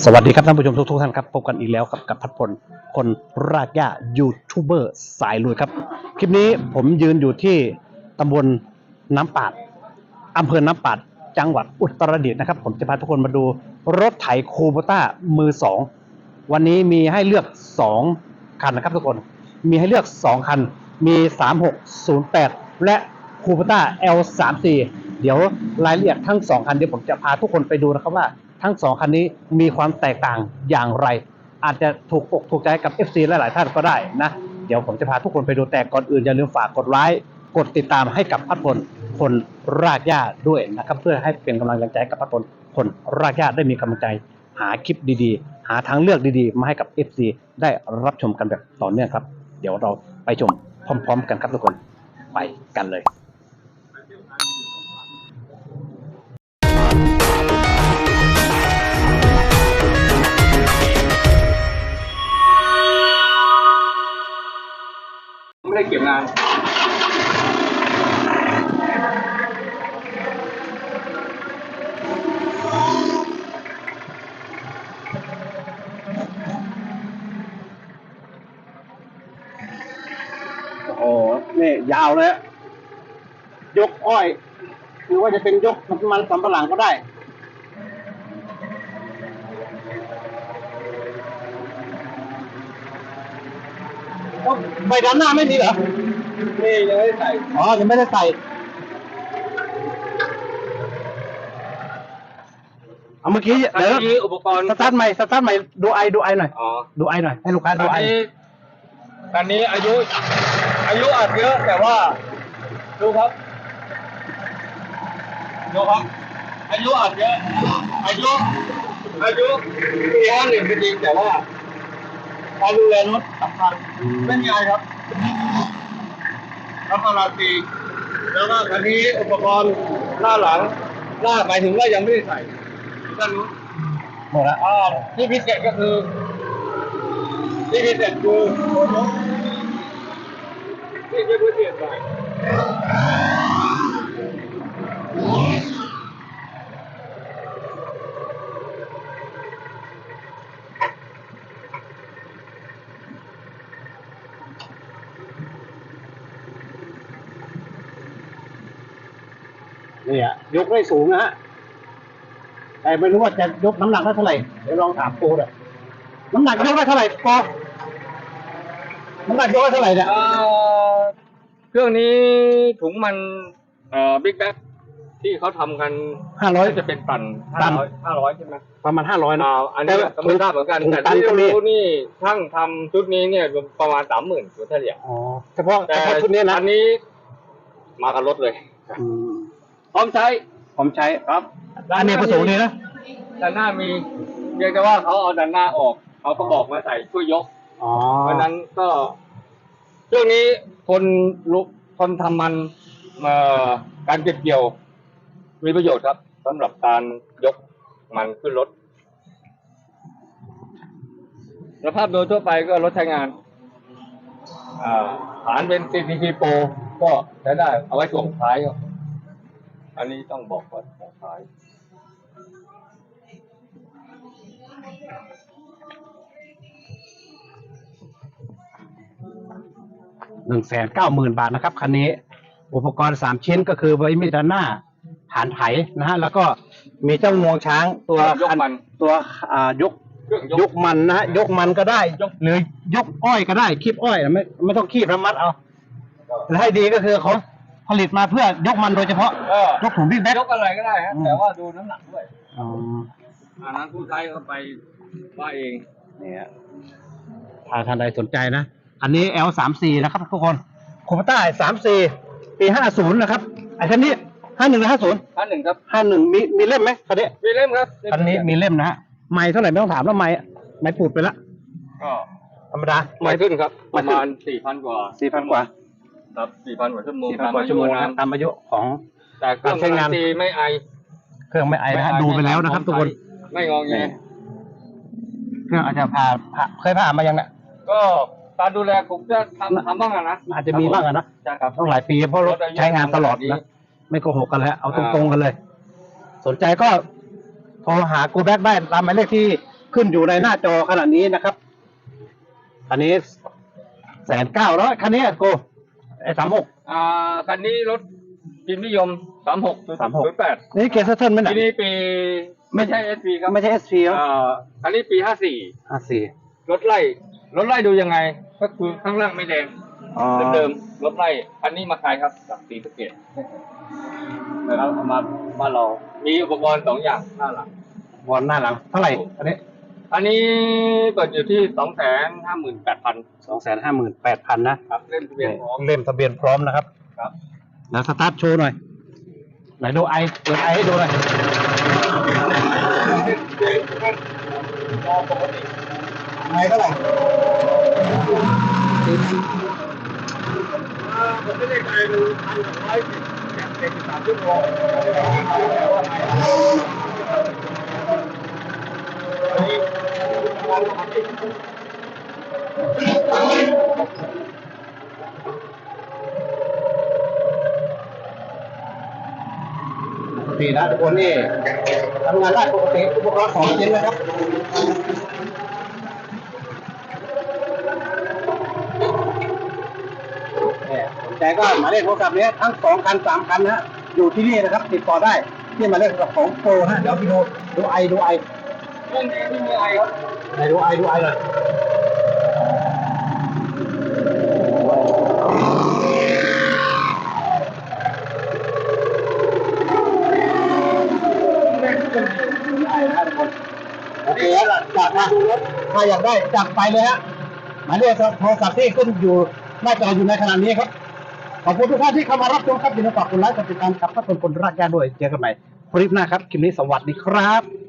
สวัสดีครับท่านผู้ชมทุกทุกๆท่านครับพบกันอีกแล้วครับกับพัดพลคนรากหญ้ายูทูบเบอร์สายลุยครับ คลิปนี้ผมยืนอยู่ที่ตำบลน้ำปาดอำเภอน้ำปาดจังหวัดอุตรดิตถ์นะครับ ผมจะพาทุกคนมาดูรถไถคูโบต้ามือสองวันนี้มีให้เลือกสองคันนะครับทุกคน มีให้เลือกสองคัน มี3608และคูโบต้า L34 เดี๋ยวรายละเอียดทั้งสองคันเดี๋ยวผมจะพาทุกคนไปดูนะครับว่า ทั้งสองคันนี้มีความแตกต่างอย่างไร อาจจะถูกอกถูกใจกับ FC หลาย ๆ ท่านก็ได้นะ เดี๋ยวผมจะพาทุกคนไปดูแต่ก่อนอื่นอย่าลืมฝากกดไลค์กดติดตามให้กับพัดพลคนรากหญ้าด้วยนะครับ เพื่อให้เป็นกำลังใจให้กับพัดพลคนรากหญ้าได้มีกำลังใจ หาคลิปดีๆ หาทางเลือกดีๆ มาให้กับ FC ได้รับชมกันแบบต่อเนื่องครับ เดี๋ยวเราไปชมพร้อม ๆ กันครับทุกคนไปกันเลย ไม่ได้เก็บงานโอ้นี่ยาวเลยอะยกอ้อย หรือว่าจะเป็นยกมันสำปะหลังก็ได้ ใบด้านหน้าไม่มีเหรอ นี่ยังไม่ได้ใส่อ๋อ ยังไม่ได้ใส่ เอาเมื่อกี้อันเดี๋ยวนี้อุปกรณ์ สตาร์ทใหม่ สตาร์ทใหม่ ดูไอ ดูไอหน่อย อ๋อ ดูไอหน่อย ให้ลูกค้าดูอันไอนี้อันนี้อายุ อายุอาจเยอะแต่ว่า ดูครับ ดูครับ อายุอาจเยอะ อายุ อายุปีห้าหนึ่งก็จริงแต่ว่า การดูแลรถสำคัญไม่มีอะไรครับทำอะไรตีแล้วก็คันนี้อุปกรณ์หน้าหลังหน้าหมายถึงว่ายังไม่ได้ใส่ด้านนู้นหมดแล้วอ่าที่พิเศษก็คือที่พิเศษคือที่จะพิเศษหน่ นี่อะยกได้สูงนะฮะแต่ไม่รู้ว่าจะยกน้ำหนักได้เท่าไหร่เดี๋ยวลองถามปูเลยน้ำหนักยกได้เท่าไหร่ปอน้ำหนักยกได้เท่าไหร่เนี่ยเอ่อเครื่องนี้ถุงมันเอ่อบิ๊กแบ็คที่เขาทำกันห้าร้อยจะเป็นตันตัห้าน ร้อยห้าร้อยใช่ไหมประมาณห้าร้อยนะ อ่าอันนี้ก็ไม่ทราบเหมือนกันถุงแต่ตันที่ก็มี รู้นี่ช่างทำชุดนี้เนี่ยประมาณสามหมื่นตัวเฉลี่ยอ๋อเฉพาะแต่เฉพาะชุดนี้นะอันนี้มากับรถเลย อืม พร้อมใช้ผมใช้ครับอันนี้ประสงค์ดีนะด้านหน้ามีเรียกได้ว่าเขาเอาด้านหน้าออกเอากระบอกมาใส่ช่วยยก อ๋อเพราะฉะนั้นก็ช่วงนี้คนลุกคนทำมันเอ่อการเก็บเกี่ยว มีประโยชน์ครับสำหรับการยกมันขึ้นรถสภาพโดยทั่วไปก็รถใช้งานอ่าฐานเป็น CCP Pro ก็ใช้ได้เอาไว้ส่งท้ายครับ อันนี้ต้องบอกว่าส่งท้ายหนึ่งแสนเก้าหมื่นบาทนะครับคันนี้ อุปกรณ์สามชิ้นก็คือใบมีดด้านหน้าฐานไถนะฮะ แล้วก็มีเจ้างวงช้างตัวยกมัน ตัวอ่ายกเครื่องยยก กมันนะฮะยกมันก็ได้ยก หรือยกอ้อยก็ได้คีบอ้อยนะไม่ไม่ต้องคีบระมัดเอาและให้ดีก็คือเขา ผลิตมาเพื่อยกมันโดยเฉพาะก็ยกถุงบิ๊กแบ็ค ยกอะไรก็ได้ฮะอืม แต่ว่าดูน้ำหนักด้วยอ๋ออันนั้นผู้ใช้เขาไปว่าเองเนี่ยถ้าท่านใดสนใจนะ อันนี้ L สามสี่นะครับทุกคนโคมต้าสามสี่ปีห้าศูนย์นะครับไอ้คันนี้ห้าหนึ่งหรือห้าศูนย์ท่านหนึ่งครับห้าหนึ่งมีมีเล่มไหมคันนี้มีเล่มครับคันนี้มีเล่มนะฮะไม่เท่าไหร่ไม่ต้องถามแล้วไม่ไม่ปูดไปละก็ธรรมดา ไม่ขึ้นครับปไม่ระขึ้นมาณสี่พันกว่าสี่พันกว่า ครับสี่พันกว่าชั่วโมงสี่พันกว่าชั่วโมงนะครับตามอายุของแต่เครื่องการใช้งานตีไม่ไอ เครื่องไม่ไอนะฮะดูไปแล้วนะครับทุกคน ไม่งองแงเครื่องอาจจะผ่าผ่าเคยผ่ามายังเนี่ยก็การดูแลผมจะทำทำบ้างอะนะอาจจะมีบ้างอะนะใช่ครับต้องหลายปีเพราะรถใช้งานตลอดนะไม่โกหกกันแล้วเอาตรงๆกันเลย สนใจก็โทรหากูแบ็กได้ตามหมายเลขที่ขึ้นอยู่ในหน้าจอขนาดนี้นะครับอันนี้แสนเก้าร้อยคันนี้โกไอ้ สามหก อ่าคันนี้รถพิมพ์นิยมสามหก36แปดนี่เกียร์เซอร์เทิร์นไหมทีเนี่ยนี้ปีไม่ใช่เอสพีครับไม่ใช่เอสพีแล้วอ่าอันนี้ปีห้าสี่ห้าสี่รถไล่รถไล่ดูยังไง ก็คือข้างล่างไม่แดงอ๋อเดิมๆรถไล่อันนี้มาขายครับจากสีสะเกตนะครับเอามามาลองมีอุปกรณ์สองอย่างหน้าหลัง บอลหน้าหลังเท่าไหร่ อันนี้ อันนี้เปิดอยู่ที่สองแสนห้าหมื่นแปดพันสองแสนห้าหมื่นแปดพันนะ ครับเล่มทะเบียนพร้อมเล่มทะเบียนพร้อมนะครับ ครับ แล้วสตาร์ทโชว์หน่อยไหนดูไอเปิดไอให้ดูหน่อยมองปกติไอเท่าไหร่อ่าผมไม่ได้ใจดูพันสองร้อยสิบแบบเจ็ดสิบสามชั่วโมงแต่ว่าไงอันนี้ มองปกตินะทุกคนนี่ทำงานได้ปกติอุปกรณ์ของจริงนะครับเนี่ยสนใจก็หมายเลขโทรศัพท์เนี้ยทั้งสองคันสามคันนะฮะอยู่ที่นี่นะครับ ติดต่อได้ที่หมายเลขโทรศัพท์ของโปรฮะเดี๋ยวพี่ดูดูไอดูไอเรื่องนี้ไม่มีอะไรครับ ไหนดูไอดูไอเลยได้นะทุกคนโอเคแล้วจัดมาถ้าอยากได้จัดไปเลยฮะหมายเลขโทรศัพท์ที่ขึ้นอยู่หน้าจออยู่ในขณะนี้ครับ ขอบคุณทุกท่านที่เข้ามารับชมครับอย่าลืมฝากกดไลค์กดติดตามกับถ้าเป็นคนรักยาด้วยเจอกันใหม่คลิปหน้าครับ คลิปนี้สวัสดีครับ